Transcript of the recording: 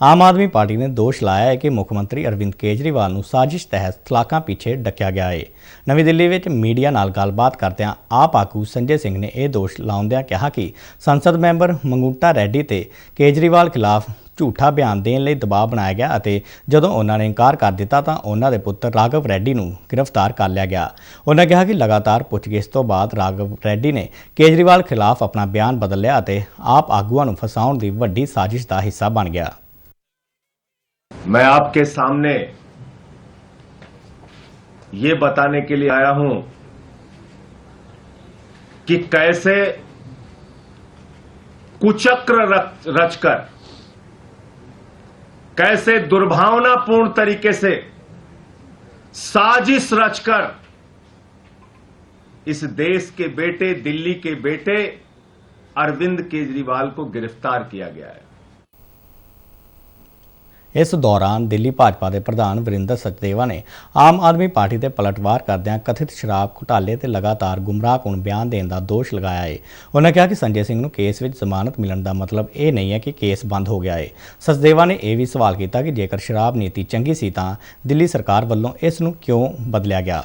Aam Aadmi party ਨੇ ਦੋਸ਼ ਲਾਇਆ ਹੈ ਕਿ ਮੁੱਖ ਮੰਤਰੀ ਅਰਵਿੰਦ ਕੇਜਰੀਵਾਲ ਨੂੰ ਸਾਜ਼ਿਸ਼ ਤਹਿਤ ਤਲਾਕਾਂ ਪਿੱਛੇ ਡੱਕਿਆ ਗਿਆ ਹੈ ਨਵੀਂ ਦਿੱਲੀ ਵਿੱਚ ਮੀਡੀਆ ਨਾਲ ਗੱਲਬਾਤ ਕਰਦਿਆਂ ਆਪ ਆਗੂ ਸੰਜੇ ਸਿੰਘ ਨੇ ਇਹ ਦੋਸ਼ ਲਾਉਂਦਿਆਂ ਕਿਹਾ ਕਿ ਸੰਸਦ ਮੈਂਬਰ ਮੰਗੂਟਾ ਰੈਡੀ ਤੇ ਕੇਜਰੀਵਾਲ ਖਿਲਾਫ ਝੂਠਾ ਬਿਆਨ ਦੇਣ ਲਈ ਦਬਾਅ ਬਣਾਇਆ ਗਿਆ ਅਤੇ ਜਦੋਂ ਉਹਨਾਂ ਨੇ ਇਨਕਾਰ ਕਰ ਦਿੱਤਾ ਤਾਂ ਉਹਨਾਂ ਦੇ ਪੁੱਤਰ ਰਾਘਵ ਰੈਡੀ ਨੂੰ ਗ੍ਰਿਫਤਾਰ ਕਰ ਲਿਆ ਗਿਆ। ਉਹਨਾਂ ਕਿਹਾ ਕਿ ਲਗਾਤਾਰ ਪੁੱਛਗਿੱਛ ਤੋਂ ਬਾਅਦ ਰਾਘਵ ਰੈੱਡੀ ਨੇ ਕੇਜਰੀਵਾਲ ਖਿਲਾਫ ਆਪਣਾ ਬਿਆਨ ਬਦਲ ਲਿਆ ਅਤੇ ਆਪ ਆਗੂਆਂ ਨੂੰ ਫਸਾਉਣ ਦੀ ਵੱਡੀ ਸਾਜ਼ਿਸ਼ ਦਾ ਹਿੱਸਾ ਬਣ ਗਿਆ। मैं आपके सामने ये बताने के लिए आया हूँ कि कैसे कुचक्र रचकर, कैसे दुर्भावनापूर्ण तरीके से साजिश रचकर इस देश के बेटे, दिल्ली के बेटे अरविंद केजरीवाल को गिरफ़्तार किया गया है। ਇਸ ਦੌਰਾਨ ਦਿੱਲੀ ਭਾਜਪਾ ਦੇ ਪ੍ਰਧਾਨ ਵਰਿੰਦਰ ਸਚਦੇਵਾ ਨੇ ਆਮ ਆਦਮੀ ਪਾਰਟੀ ਤੇ ਪਲਟਵਾਰ ਕਰਦਿਆਂ ਕਥਿਤ ਸ਼ਰਾਬ ਘੁਟਾਲੇ ਤੇ ਲਗਾਤਾਰ ਗੁੰਮਰਾਹਕੁਨ ਬਿਆਨ ਦੇਣ ਦਾ ਦੋਸ਼ ਲਗਾਇਆ ਹੈ ਉਹਨਾਂ ਕਿਹਾ ਕਿ ਸੰਜੇ ਸਿੰਘ ਨੂੰ ਕੇਸ ਵਿੱਚ ਜ਼ਮਾਨਤ ਮਿਲਣ ਦਾ ਮਤਲਬ ਇਹ ਨਹੀਂ ਹੈ ਕਿ ਕੇਸ ਬੰਦ ਹੋ ਗਿਆ ਹੈ ਸਚਦੇਵਾ ਨੇ ਇਹ ਵੀ ਸਵਾਲ ਕੀਤਾ ਕਿ ਜੇਕਰ ਸ਼ਰਾਬ ਨੀਤੀ ਚੰਗੀ ਸੀ ਤਾਂ ਦਿੱਲੀ ਸਰਕਾਰ ਵੱਲੋਂ ਇਸ ਨੂੰ ਕਿਉਂ ਬਦਲਿਆ ਗਿਆ?